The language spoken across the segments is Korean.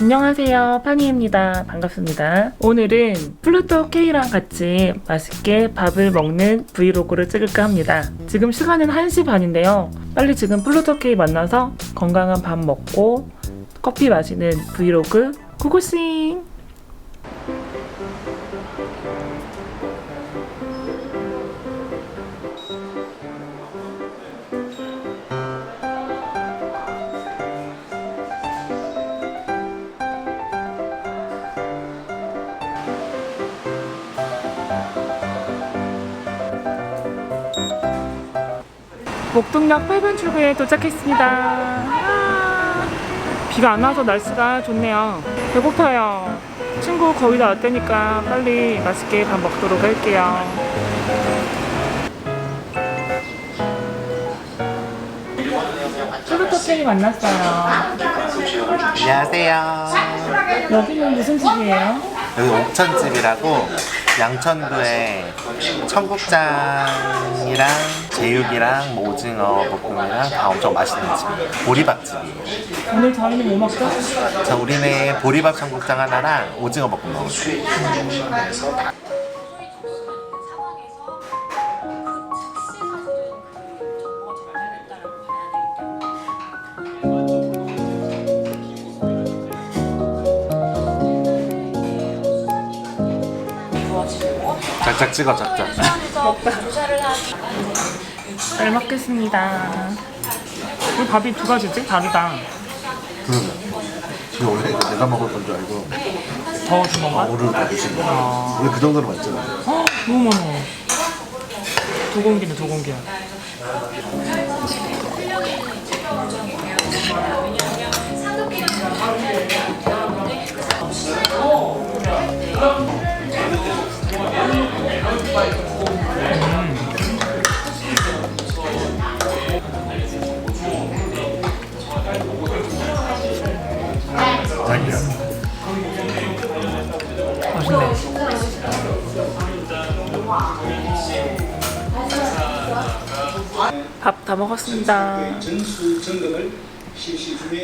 안녕하세요. 파니입니다. 반갑습니다. 오늘은 플루토 K랑 같이 맛있게 밥을 먹는 브이로그를 찍을까 합니다. 지금 시간은 1시 반인데요. 빨리 지금 플루토 K 만나서 건강한 밥 먹고 커피 마시는 브이로그 고고싱! 목동역 8번 출구에 도착했습니다. 아, 비가 안 와서 날씨가 좋네요. 배고파요. 친구 거의 다 왔다니까 빨리 맛있게 밥 먹도록 할게요. 케이 만났어요. 안녕하세요. 여기는 무슨 집이에요? 여기 옥천집이라고 양천구에 청국장이랑 제육이랑 뭐 오징어 볶음이랑 다 엄청 맛있는 집. 보리밥집이에요. 오늘 저희는 뭐 먹죠? 자, 우리는 보리밥 청국장 하나랑 오징어 볶음 먹을게요. 짝짝 찍어, 짝짝. 잘 먹겠습니다. 이 밥이 두 가지지? 다르다. 그러면. 지금 원래 이거 내가 먹을 건 줄 알고 더 주는 거? 오르르 다 드신 거야. 원래 그 정도로 많잖아. 어, 너무 많아. 두 공기네, 두 공기야. 다 먹었습니다.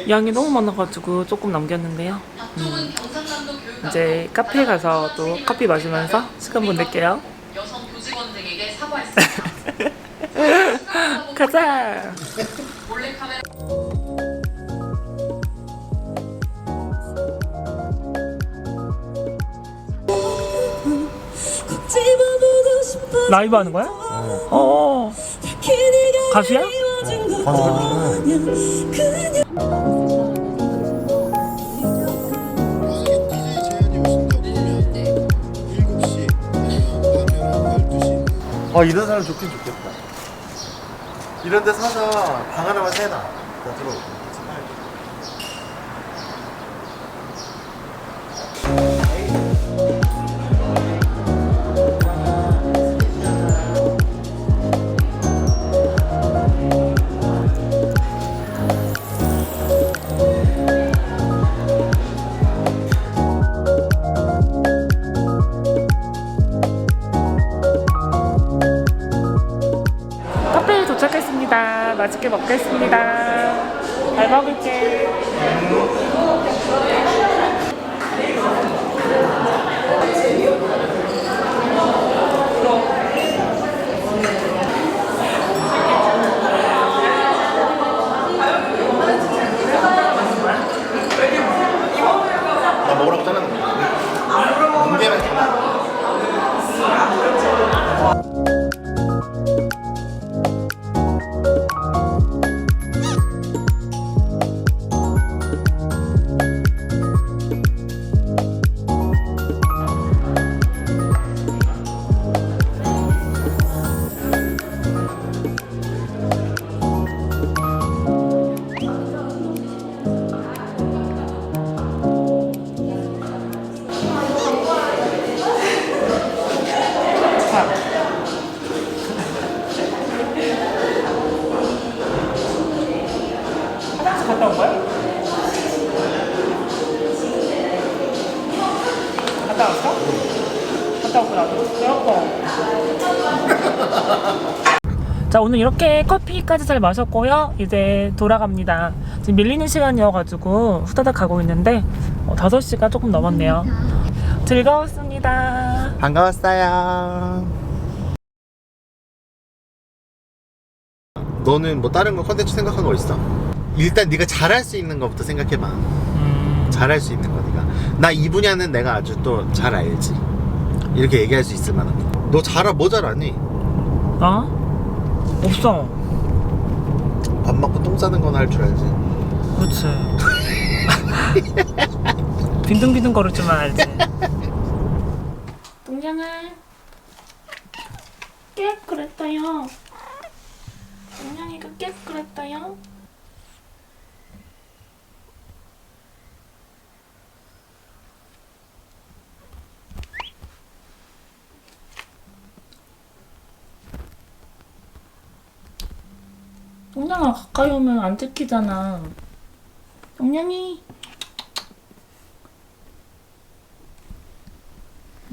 양이 너무 많아가지고 조금 남겼는데요. 음, 이제 카페 가서 또 커피 마시면서 시간 보낼게요. 가자. 라이브 하는 거야? 어. 가수야? 어 이런 사람 좋긴 좋겠다. 이런 데 사서 방 하나만 세놔. 나 들어. 카페 맛있게 먹겠습니다. 잘 먹을게. 나 자 오늘 이렇게 커피까지 잘 마셨고요 이제 돌아갑니다 지금 밀리는 시간이어가지고 후다닥 가고 있는데 어, 5시가 조금 넘었네요. 즐거웠습니다. 반가웠어요. 너는 뭐 다른 거 컨텐츠 생각한 거 있어? 일단 네가 잘할 수 있는 것부터 생각해봐. 음, 잘할 수 있는 거 네가. 나 이 분야는 내가 아주 또 잘 알지. 이렇게 얘기할 수 있을 만한 거. 너 잘하 뭐 잘하니? 나? 없어. 밥 먹고 똥 싸는 건 할 줄 알지. 그렇지. 빈둥빈둥 거릴 줄만 알지. 동양아, 깨 그랬어요. 동양이가 깨 그랬어요. 동양아 가까이 오면 안 찍히잖아. 동양이.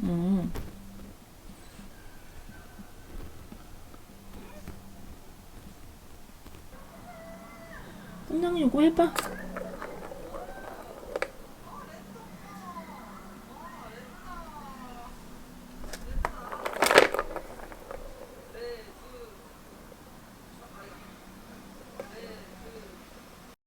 음. 동양이 이거 해봐.